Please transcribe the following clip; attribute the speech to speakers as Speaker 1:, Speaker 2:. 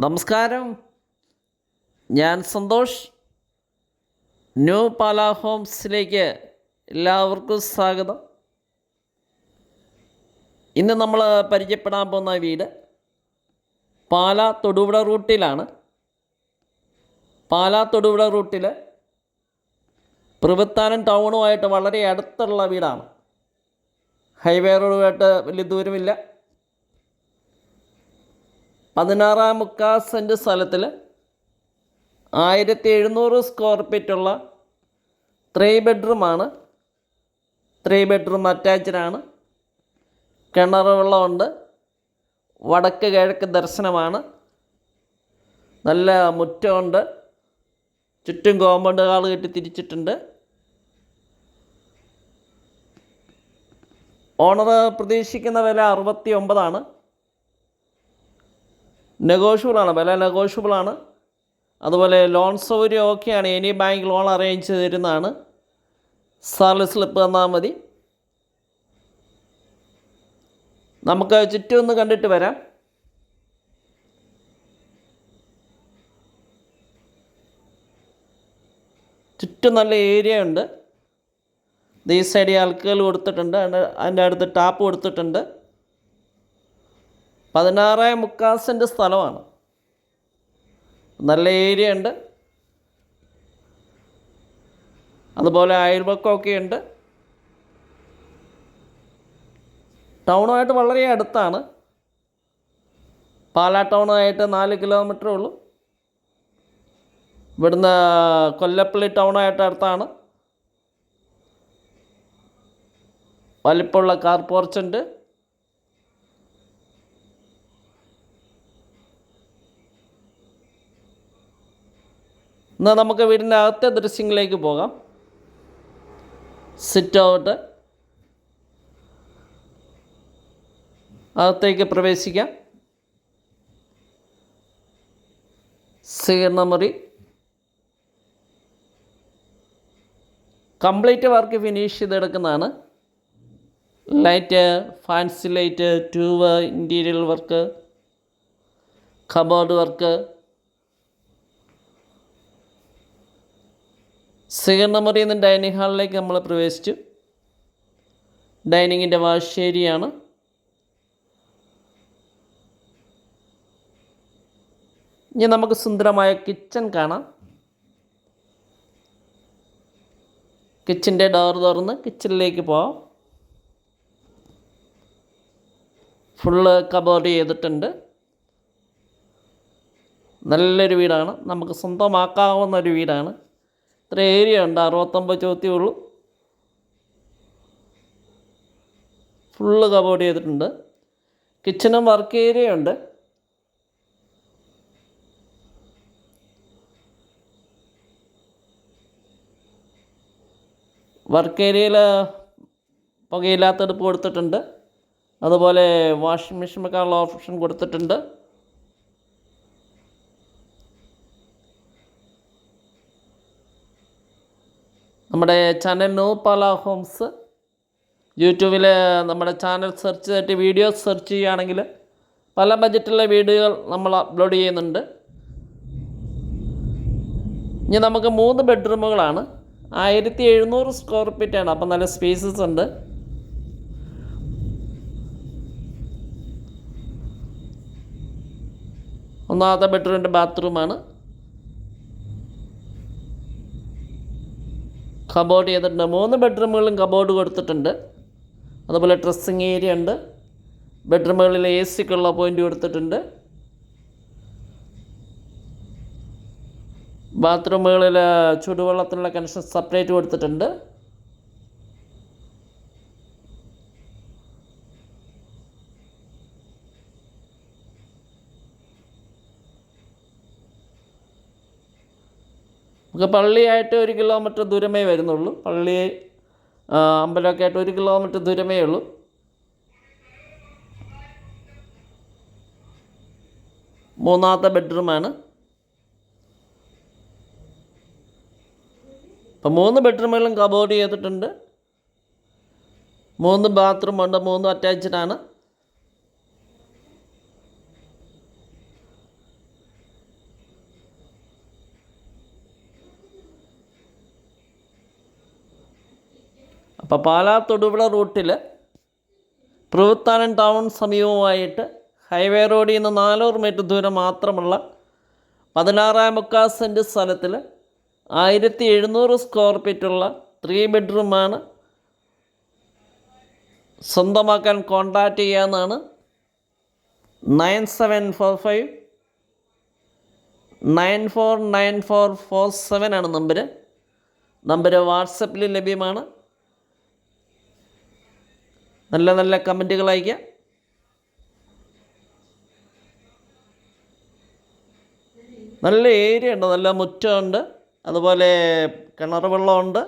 Speaker 1: നമസ്കാരം. ഞാൻ സന്തോഷ്. ന്യൂ പാല ഹോംസിലേക്ക് എല്ലാവർക്കും സ്വാഗതം. ഇന്ന് നമ്മൾ പരിചയപ്പെടാൻ പോകുന്ന വീട് പാല തൊടുപുഴ റൂട്ടിലാണ്. പാല തൊടുപുഴ റൂട്ടിൽ പ്രവൃത്താനം ടൗണുമായിട്ട് വളരെ അടുത്തുള്ള വീടാണ്. ഹൈവേ റോഡുമായിട്ട് വലിയ ദൂരമില്ല. പതിനാറാം മുക്കാ സെന്റ് സ്ഥലത്തിൽ ആയിരത്തി എഴുന്നൂറ് സ്ക്വയർ ഫീറ്റുള്ള ത്രീ ബെഡ്റൂമാണ് ത്രീ ബെഡ്റൂം അറ്റാച്ച്ഡാണ് കിണർ വെള്ളമുണ്ട് വടക്ക് കിഴക്ക് ദർശനമാണ്. നല്ല മുറ്റമുണ്ട്. ചുറ്റും കോമ്പൗണ്ട് കാൾ കെട്ടി തിരിച്ചിട്ടുണ്ട്. ഓണർ പ്രതീക്ഷിക്കുന്ന വില അറുപത്തി ഒമ്പതാണ് നെഗോഷ്യബിളാണ് വില നെഗോഷ്യബിളാണ്. അതുപോലെ ലോൺ സൗകര്യം ഓക്കെയാണ് എനി ബാങ്ക് ലോൺ അറേഞ്ച് ചെയ്ത് തരുന്നതാണ് സാലറി സ്ലിപ്പ് തന്നാൽ മതി. നമുക്ക് ചുറ്റും ഒന്ന് കണ്ടിട്ട് വരാം. ചുറ്റും നല്ല ഏരിയ ഉണ്ട്. ഈ സൈഡിൽ അൽക്കൽ കൊടുത്തിട്ടുണ്ട് അതിന്റെ അടുത്ത് ടാപ്പ് കൊടുത്തിട്ടുണ്ട്. പതിനാറ് മുക്കാൽ സെന്റ് സ്ഥലമാണ്. നല്ല ഏരിയ ഉണ്ട്. അതുപോലെ അയൽപക്കമൊക്കെ ഉണ്ട്. ടൗണുമായിട്ട് വളരെ അടുത്താണ്. പാലാ ടൗണായിട്ട് നാല് കിലോമീറ്ററേ ഉള്ളൂ. ഇവിടുന്ന് കൊല്ലപ്പള്ളി ടൗണായിട്ട് അടുത്താണ്. വലിപ്പമുള്ള കാർ പോർച്ചുണ്ട് എന്നാൽ നമുക്ക് വീടിന്റെ അകത്തെ ദൃശ്യങ്ങളിലേക്ക് പോകാം. സിറ്റ് ഔട്ട് അകത്തേക്ക് പ്രവേശിക്കാം. സ്വീകരണ മുറി complete work finish ചെയ്തെടുക്കുന്നതാണ്. Light fancy light tube interior work cupboard work സ്വീകരണ മുറിയിൽ നിന്ന് ഡൈനിങ് ഹാളിലേക്ക് നമ്മൾ പ്രവേശിച്ചു. ഡൈനിങ്ങിന്റെ വാഷ് ഏരിയയാണ് ഇനി നമുക്ക് സുന്ദരമായ കിച്ചൺ കാണാം. കിച്ചന്റെ ഡോർ തുറന്ന് കിച്ചണിലേക്ക് പോവാം. ഫുള്ള് കബോർഡ് ചെയ്തിട്ടുണ്ട്. നല്ലൊരു വീടാണ്. നമുക്ക് സ്വന്തമാക്കാവുന്ന ഒരു വീടാണ്. ഇത്ര ഏരിയ ഉണ്ട് അറുപത്തൊമ്പത് ചോദ്യമേ ഉള്ളൂ. ഫുള്ള് കബോർഡ് ചെയ്തിട്ടുണ്ട്. കിച്ചണും വർക്ക് ഏരിയ ഉണ്ട്. വർക്ക് ഏരിയയിൽ പുകയില്ലാത്തടുപ്പ് കൊടുത്തിട്ടുണ്ട്. അതുപോലെ വാഷിംഗ് മെഷീൻ വെക്കാനുള്ള ഓപ്ഷൻ കൊടുത്തിട്ടുണ്ട്. നമ്മുടെ ചാനൽ നോ പാല ഹോംസ് യൂട്യൂബിൽ നമ്മുടെ ചാനൽ സെർച്ച് ചെയ്തിട്ട് വീഡിയോസ് സെർച്ച് ചെയ്യുകയാണെങ്കിൽ പല ബജറ്റുള്ള വീഡിയോകൾ നമ്മൾ അപ്ലോഡ് ചെയ്യുന്നുണ്ട്. ഇനി നമുക്ക് മൂന്ന് ബെഡ്റൂമുകളാണ് ആയിരത്തി എഴുന്നൂറ് സ്ക്വയർ ഫീറ്റാണ് അപ്പം നല്ല സ്പേസസ് ഉണ്ട്. ഒന്നാമത്തെ ബെഡ്റൂമിന്റെ ബാത്റൂമാണ് കബോർഡ് ചെയ്തിട്ടുണ്ട്. മൂന്ന് ബെഡ്റൂമുകളിലും കബോർഡ് കൊടുത്തിട്ടുണ്ട്. അതുപോലെ ഡ്രസ്സിങ് ഏരിയ ഉണ്ട്. ബെഡ്റൂമുകളിൽ എ സിക്കുള്ള പോയിന്റ് കൊടുത്തിട്ടുണ്ട്. ബാത്റൂമുകളിൽ ചുടുവെള്ളത്തിനുള്ള കണക്ഷൻ സെപ്പറേറ്റ് കൊടുത്തിട്ടുണ്ട്. നമുക്ക് പള്ളിയായിട്ട് ഒരു കിലോമീറ്റർ ദൂരമേ വരുന്നുള്ളൂ. പള്ളി അമ്പലമൊക്കെ ആയിട്ട് ഒരു കിലോമീറ്റർ ദൂരമേ ഉള്ളൂ. മൂന്നാമത്തെ ബെഡ്റൂമാണ് അപ്പം മൂന്ന് ബെഡ്റൂമുകളും കബോർഡ് ചെയ്തിട്ടുണ്ട്. മൂന്ന് ബാത്റൂമുണ്ട് മൂന്നും അറ്റാച്ച്ഡ് അപ്പോൾ പാലാ തൊടുപുഴ റൂട്ടിൽ പ്രവൃത്താനം ടൗൺ സമീപമായിട്ട് ഹൈവേ റോഡിൽ നിന്ന് നാനൂറ് മീറ്റർ ദൂരം മാത്രമുള്ള പതിനാറാം മുക്കാൽ സെന്റ് സ്ഥലത്തിൽ ആയിരത്തി എഴുന്നൂറ് സ്ക്വയർ ഫീറ്റുള്ള ത്രീ ബെഡ്റൂമാണ് സ്വന്തമാക്കാൻ കോണ്ടാക്റ്റ് ചെയ്യാമെന്നാണ് nine seven four five nine four nine four four seven ആണ് നമ്പർ നമ്പർ വാട്സപ്പിൽ ലഭ്യമാണ്. നല്ല നല്ല കമന്റുകൾ അയയ്ക്കുക നല്ല ഏരിയ ഉണ്ട് നല്ല മുറ്റമുണ്ട് അതുപോലെ കിണർ വെള്ളമുണ്ട്.